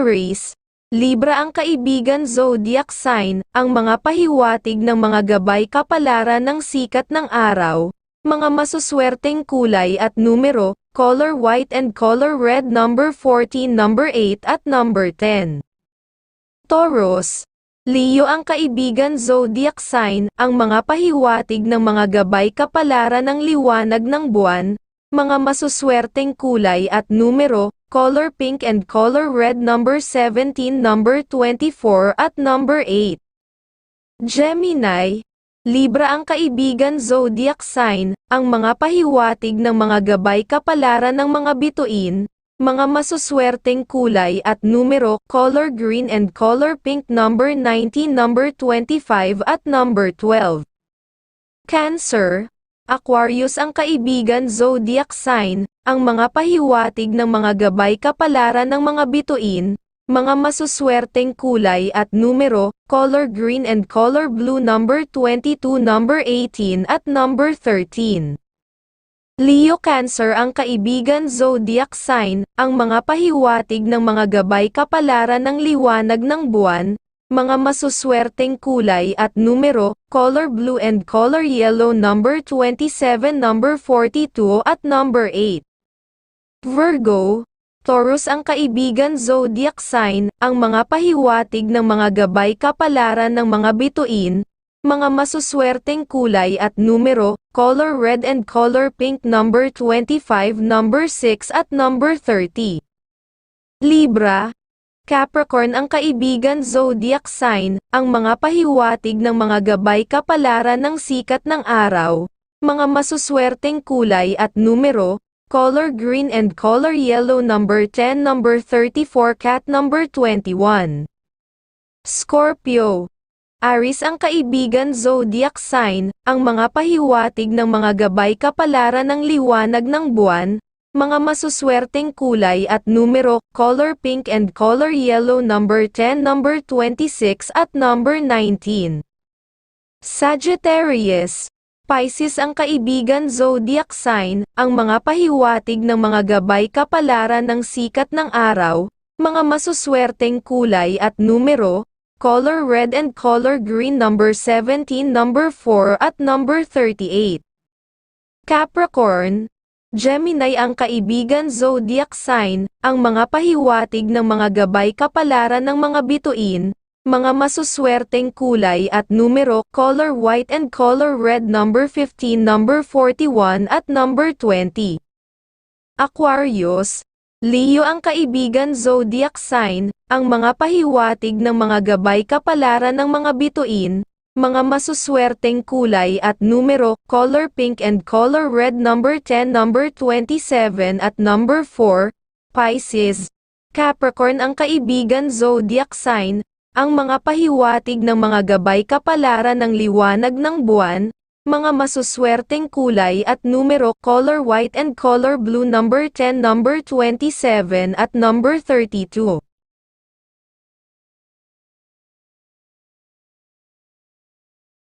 Aries, Libra ang kaibigan zodiac sign, ang mga pahiwatig ng mga gabay kapalaran ng sikat ng araw, mga masuswerteng kulay at numero, color white and color red number 14, number 8 at number 10. Taurus, Leo ang kaibigan zodiac sign, ang mga pahiwatig ng mga gabay kapalaran ng liwanag ng buwan, mga masuswerteng kulay at numero, color pink and color red number 17, number 24 at number 8. Gemini, Libra ang kaibigan zodiac sign, ang mga pahiwatig ng mga gabay kapalaran ng mga bituin, mga masuswerteng kulay at numero, color green and color pink number 19, number 25 at number 12. Cancer, Aquarius ang kaibigan zodiac sign, ang mga pahiwatig ng mga gabay kapalaran ng mga bituin, mga masuswerteng kulay at numero, color green and color blue number 22, number 18 at number 13. Leo Cancer ang kaibigan zodiac sign, ang mga pahiwatig ng mga gabay kapalaran ng liwanag ng buwan, mga masuswerteng kulay at numero, color blue and color yellow number 27, number 42 at number 8. Virgo, Taurus ang kaibigan zodiac sign, ang mga pahiwatig ng mga gabay kapalaran ng mga bituin, mga masuswerteng kulay at numero, color red and color pink number 25, number 6 at number 30. Libra, Capricorn ang kaibigan zodiac sign, ang mga pahiwatig ng mga gabay kapalaran ng sikat ng araw, mga masuswerteng kulay at numero, color green and color yellow number 10 number 34 cat number 21. Scorpio Aries ang kaibigan zodiac sign, ang mga pahiwatig ng mga gabay kapalaran ng liwanag ng buwan, mga masuswerteng kulay at numero, color pink and color yellow number 10 number 26 at number 19. Sagittarius Pisces ang kaibigan zodiac sign, ang mga pahiwatig ng mga gabay kapalaran ng sikat ng araw, mga masuswerteng kulay at numero, color red and color green number 17, number 4 at number 38. Capricorn, Gemini ang kaibigan zodiac sign, ang mga pahiwatig ng mga gabay kapalaran ng mga bituin, mga masuswerteng kulay at numero, color white and color red number 15, number 41 at number 20. Aquarius, Leo ang kaibigan zodiac sign, ang mga pahiwatig ng mga gabay kapalaran ng mga bituin, mga masuswerteng kulay at numero, color pink and color red number 10, number 27 at number 4, Pisces. Capricorn ang kaibigan zodiac sign, ang mga pahiwatig ng mga gabay kapalaran ng liwanag ng buwan, mga masuswerteng kulay at numero, color white and color blue number 10, number 27 at number 32.